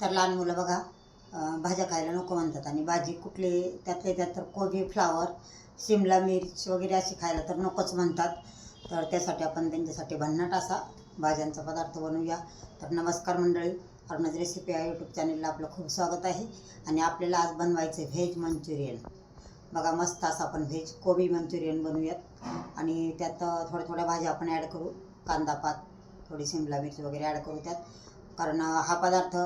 तर लहान मुलं बघा भाज्या खायला नको म्हणतात. आणि भाजी कुठली त्यातले त्यात तर कोबी फ्लावर शिमला मिर्च वगैरे अशी खायला तर नकोच म्हणतात. तर त्यासाठी आपण त्यांच्यासाठी भन्नाट असा भाज्यांचा पदार्थ बनवूया. तर नमस्कार मंडळी अरुणाज रेसिपी या यूट्यूब चॅनलला आपलं खूप स्वागत आहे. आणि आपल्याला आज बनवायचं आहे व्हेज मंचुरियन. बघा मस्त असं आपण व्हेज कोबी मंचुरियन बनवूयात. आणि त्यात थोड्या थोड्या भाज्या आपण ॲड करू. कांदा पात थोडी शिमला मिरची वगैरे ॲड करू त्यात. कारण हा पदार्थ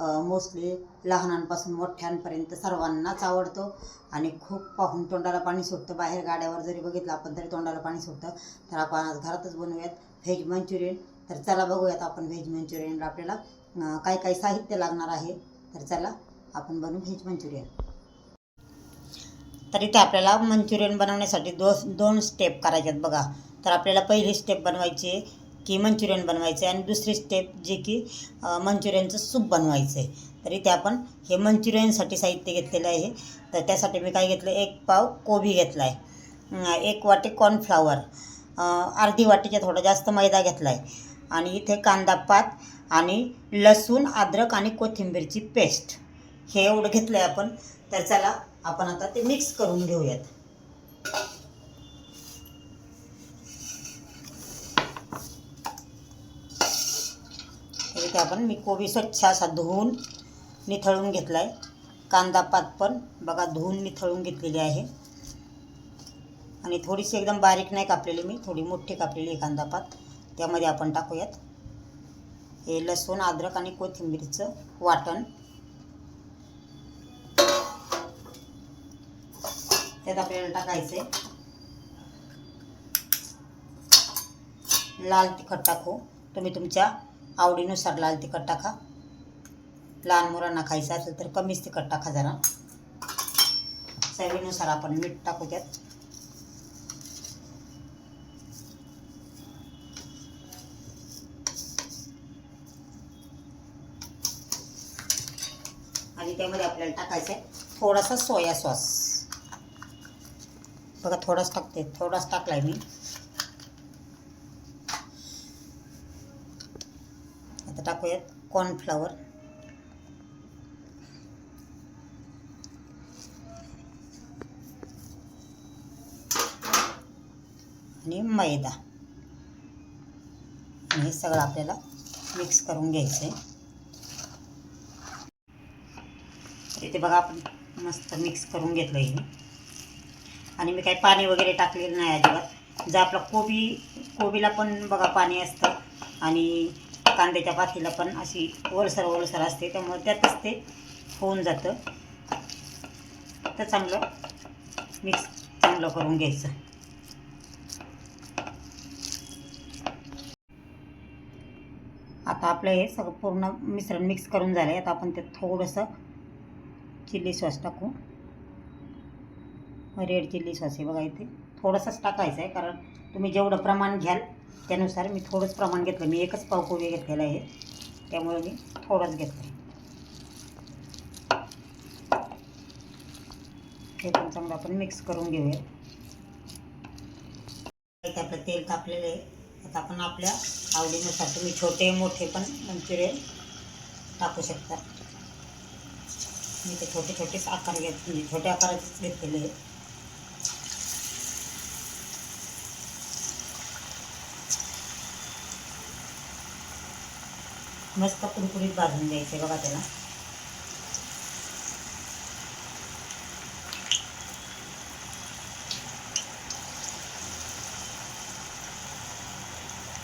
मोस्टली लहानांपासून मोठ्यांपर्यंत सर्वांनाच आवडतो. आणि खूप पाहून तोंडाला पाणी सुटतं. बाहेर गाड्यावर जरी बघितलं आपण तरी तोंडाला पाणी सुटतं. तर आपण आज घरातच बनवूयात व्हेज मंचुरियन. तर चला बघूयात आपण व्हेज मंचुरियनला आपल्याला. काय काय साहित्य लागणार आहे? तर चला आपण बनवू व्हेज मंचुरियन. तर इथे आपल्याला मंचुरियन बनवण्यासाठी दो दोन स्टेप करायच्यात बघा. तर आपल्याला पहिली स्टेप बनवायची आहे. की मंचुरियन बनवायचं आहे आणि दुसरी स्टेप जे की मंचुरियनचं सूप बनवायचं आहे तर इथे आपण हे मंचुरियनसाठी साहित्य घेतलेलं आहे. तर त्यासाठी मी काय घेतलं एक पाव कोबी घेतला आहे एक वाटी कॉर्नफ्लावर अर्धी वाटीच्या थोडा जास्त मैदा घेतला आहे आणि इथे कांदा पात आणि लसूण अद्रक आणि कोथिंबीरची पेस्ट हे एवढं घेतलं आहे आपण. तर चला आपण आता ते मिक्स करून घेऊयात तर इथे आपण मी कोबी स्वच्छ असा धुवून निथळून घेतला आहे कांदा पात पण बघा धुवून निथळून घेतलेली आहे. आणि थोडीशी एकदम बारीक नाही कापलेली मी थोडी मोठी कापलेली आहे कांदा पात. त्यामध्ये आपण टाकूयात. हे लसूण अद्रक आणि कोथिंबीरचं वाटण. त्यात आपल्याला टाकायचं लाल तिखट टाकू. तुम्ही तुमच्या आवडीनुसार लाल तिखट टाका. लहान मुलांना खायचं असेल तर कमीच तिखट टाका जरा. चवीनुसार आपण मीठ टाकू त्यात. आणि त्यामध्ये आपल्याला टाकायचं आहे थोडासा सोया सॉस. बघा थोडाच टाकते थोडाच टाकलाय मी. आता टाकूयात कॉर्नफ्लॉवर आणि मैदा. आणि हे सगळं आपल्याला मिक्स करून घ्यायचं आहे इथे बघा आपण मस्त मिक्स करून घेतलं हे. आणि मी काही पाणी वगैरे टाकलेलं नाही अजिबात. जर आपला कोबी कोबीला पण बघा पाणी असतं. आणि कांद्याच्या पातीला पण अशी ओलसर ओलसर असते त्यामुळे त्यातच ते होऊन जातं. तर चांगलं मिक्स चांगलं करून घ्यायचं. आता आपलं हे सगळं पूर्ण मिश्रण मिक्स करून झालं आहे आता आपण त्यात थोडंसं चिल्ली सॉस टाकू. रेड चिल्ली सॉस आहे बघा इथे थोडंसंच टाकायचं आहे कारण तुम्ही जेवढं प्रमाण घ्याल त्यानुसार मी थोडंच प्रमाण घेतलं. मी एकच पाव कोबी घेतलेला आहे. त्यामुळे मी थोडंच घेतलं आहे हे पण चांगलं आपण मिक्स करून घेऊया. इथे आपलं तेल तापलेलं आहे. आता आपण आपल्या आवडीनुसार तुम्ही छोटे मोठे पण मंचुरियन टाकू शकता. मी ते छोटे छोटेच आकार घेत म्हणजे छोट्या आकाराचेच घेतलेले आहे. मस्त कुरकुरीत भाजून द्यायचे बघा त्याला.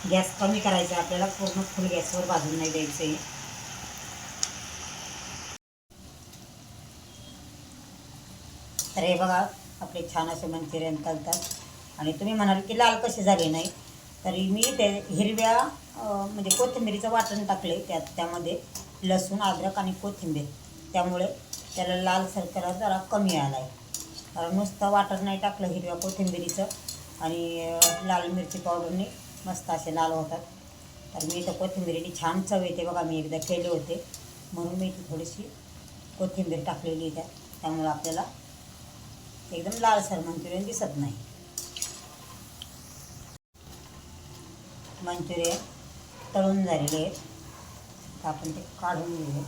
गॅस कमी करायचा आपल्याला पूर्ण फुल गॅसवर भाजून नाही द्यायचे तर हे बघा आपले छान असे मंचुरियन चालतात आणि तुम्ही म्हणाल की लाल कसे झाले नाही? तरी मी ते हिरव्या म्हणजे कोथिंबीरीचं वाटण टाकले त्यात त्यामध्ये लसूण अद्रक आणि कोथिंबीर. त्यामुळे त्याला लाल सरकरा जरा कमी आला आहे कारण नुसतं वाटण नाही टाकलं हिरव्या कोथिंबीरीचं आणि लाल मिरची पावडरने मस्त असे लाल होतात. तर मी इथं कोथिंबीरीने छान चव येते बघा मी एकदा केले होते. म्हणून मी इथे थोडीशी कोथिंबीर टाकलेली त्या त्यामुळे आपल्याला एकदम लालसर मंचुरियन दिसत नाही. मंचुरियन तळून झालेले आहेत. आपण ते काढून घेऊ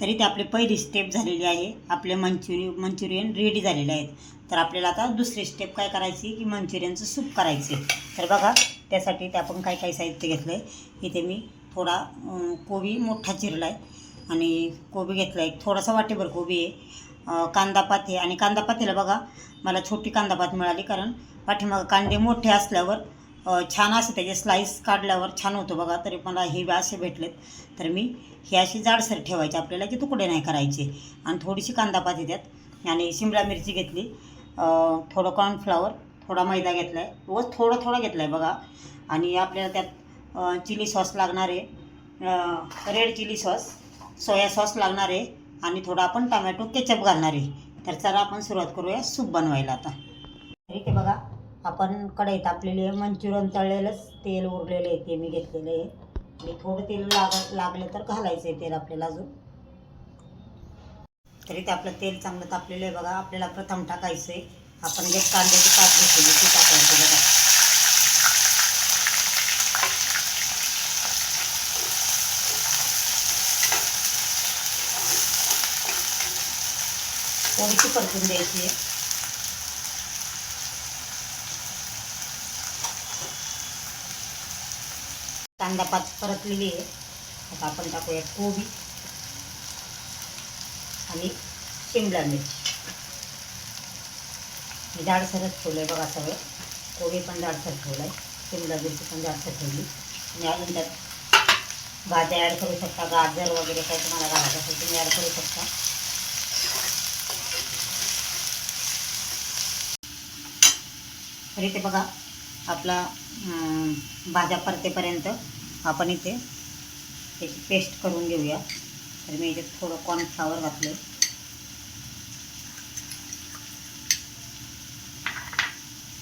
तरी ते आपली पहिली स्टेप झालेली आहे. आपले मंचुरी मंचुरियन रेडी झालेले आहेत. तर आपल्याला आता दुसरी स्टेप काय करायची? की मंचुरियनचं सूप करायचं तर बघा त्यासाठी ते आपण काय काय साहित्य घेतलं आहे इथे मी थोडा कोबी मोठा चिरला आहे आणि कोबी घेतला आहे थोडासा वाटेभर कोबी आहे. कांदापाती कांदापात आहे. आणि कांदापातीला बघा मला छोटी कांदापात मिळाली. कारण पाठीमागं कांदे मोठे असल्यावर छान असे त्याचे स्लाईस काढल्यावर छान होतं बघा. तरी मला हे असे भेटलेत. तर मी हे अशी जाडसर ठेवायचे. आपल्याला की तुकडे नाही करायचे. आणि थोडीशी कांदापाती त्यात आणि शिमला मिरची घेतली. थोडं कॉर्नफ्लावर थोडा मैदा घेतला आहे व थोडं थोडं घेतला आहे बघा. आणि आपल्याला त्यात चिली सॉस लागणार आहे. Red chilli sauce soya sauce लागणार आहे आणि थोडं आपण टमॅटो केचप घालणार आहे. तर चला आपण सुरुवात करूया सूप बनवायला आता. ठीक आहे बघा आपण कढईत आपलेले मंचुरियन तळलेलंच तेल उरलेलं आहे ते मी घेतलेलं आहे. आणि थोडं तेल लाग लागलं तर घालायचं आहे तेल आपल्याला अजून. तरी ते आपलं तेल चांगलं तापलेलं आहे बघा. आपल्याला प्रथम टाकायचं आहे. आपण जे कांद्याची पात घेतलेली ती टाकायची बघा. थोडीशी परतून द्यायची आहे? कांदा पात परतलेली आहे. आता आपण टाकूया कोबी आणि शिमला मिरची. मी जाडसरच ठेवलं आहे बघा सगळं. कोबी पण जाडसर ठेवलं आहे शिमला मिरची पण जाडसर ठेवली. आणि अजून त्यात भाज्या ॲड करू शकता. गाजर वगैरे काही तुम्हाला घालायचं असेल तुम्ही ॲड करू शकता. तर इथे बघा आपला भाज्या परतेपर्यंत आपण इथे त्याची पेस्ट करून घेऊया. तर मी इथे थोडं कॉर्नफ्लावर घातलं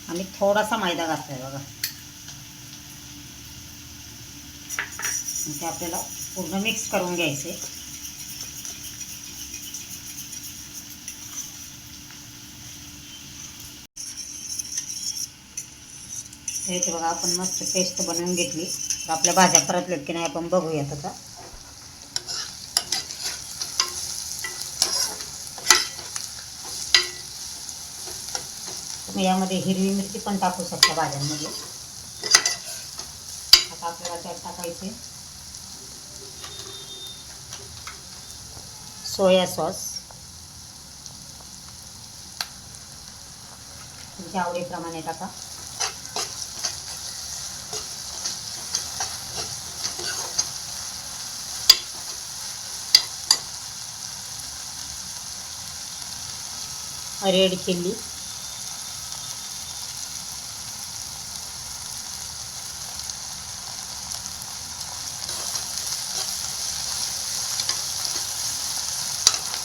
आणि थोडासा मैदा घातला आहे बघा. ते आपल्याला पूर्ण मिक्स करून घ्यायचं तर इथे बघा आपण मस्त पेस्ट बनवून घेतली. तर आपल्या भाज्या परतल्यात की नाही आपण बघूयात आता. तुम्ही यामध्ये हिरवी मिरची पण टाकू शकता भाज्यांमध्ये. आता आपल्याला त्यात टाकायचे. Soya sauce. तुमच्या आवडीप्रमाणे टाका. रेड चिल्ली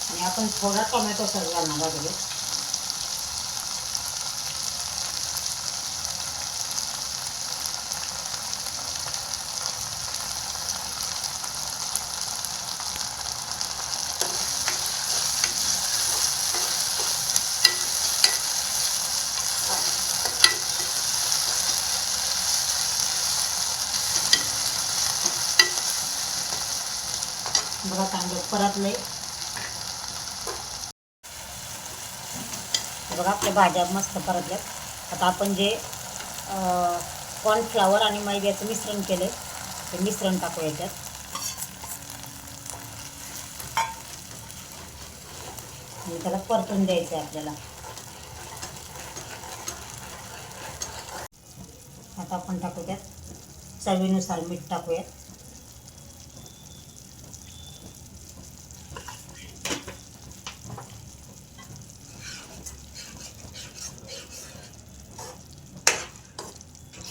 आणि आपण थोडा टोमॅटो सॉस घालणार बघा कांदे परतले बघा आपल्या भाज्या मस्त परतल्यात आता आपण जे कॉर्नफ्लावर आणि मैद्याचं मिश्रण केलं ते मिश्रण टाकू याच्यात. आणि त्याला परतून द्यायचं आहे आपल्याला. आता आपण टाकू त्यात चवीनुसार मीठ टाकूयात.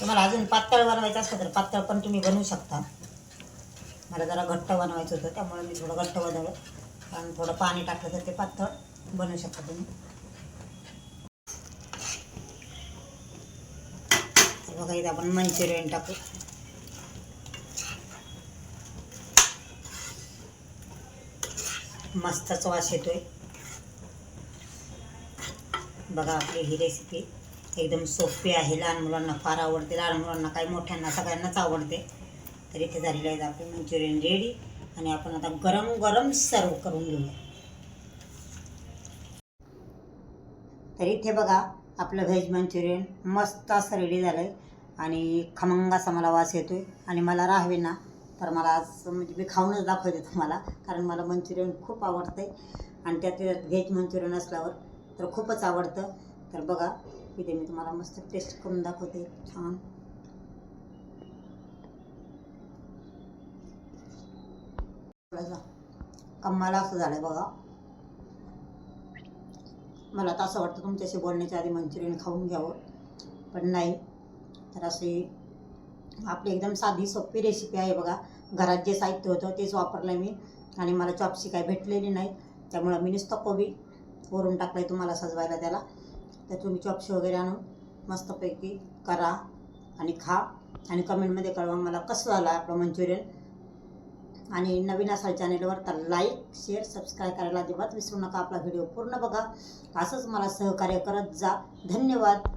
तुम्हाला अजून पातळ बनवायचं असलं तर पातळ पण तुम्ही बनवू शकता. मला जरा घट्ट बनवायचं होतं त्यामुळे मी थोडं घट्ट बनवलं. कारण थोडं पाणी टाकलं तर ते पातळ बनवू शकता तुम्ही. बघा इथे आपण मंचुरियन टाकू. मस्तच वास येतोय. बघा आपली ही रेसिपी एकदम सोपी आहे लहान मुलांना फार आवडते लहान मुलांना काही मोठ्यांना सगळ्यांनाच आवडते. तर इथे झालेलं आहे आपले मंचुरियन रेडी आणि आपण आता गरम गरम सर्व करून घेऊया. तर इथे बघा आपलं व्हेज मंचुरियन मस्त असं रेडी झालं आहे आणि खमंग असा मला वास येतो आहे आणि मला राहावे ना तर मला आज म्हणजे मी खाऊनच दाखवते तुम्हाला कारण मला मंचुरियन खूप आवडतं आहे आणि त्यात व्हेज मंचुरियन असल्यावर तर खूपच आवडतं. तर बघा इथे मी तुम्हाला मस्त टेस्ट करून दाखवते. छान. कम्माला असं झालं बघा. मला तर असं वाटतं तुमच्याशी बोलण्याच्या आधी मंचुरियन खाऊन घ्यावं. पण नाही. तर अशी आपली एकदम साधी सोपी रेसिपी आहे बघा. घरात जे साहित्य होतं तेच वापरलं मी. आणि मला चॉपशी काय भेटलेली नाही त्यामुळं मी नुसतं कोबी वरून टाकलं आहे तुम्हाला सजवायला त्याला. तर तुम्ही चॉपशी वगैरे आणून मस्तपैकी करा आणि खा. आणि कमेंटमध्ये कळवा मला कसं झालं आपलं मंचुरियन. आणि नवीन असाल चॅनेलवर तर लाईक शेअर सबस्क्राईब करायला अजिबात विसरू नका. आपला व्हिडिओ पूर्ण बघा. असंच मला सहकार्य करत जा. धन्यवाद.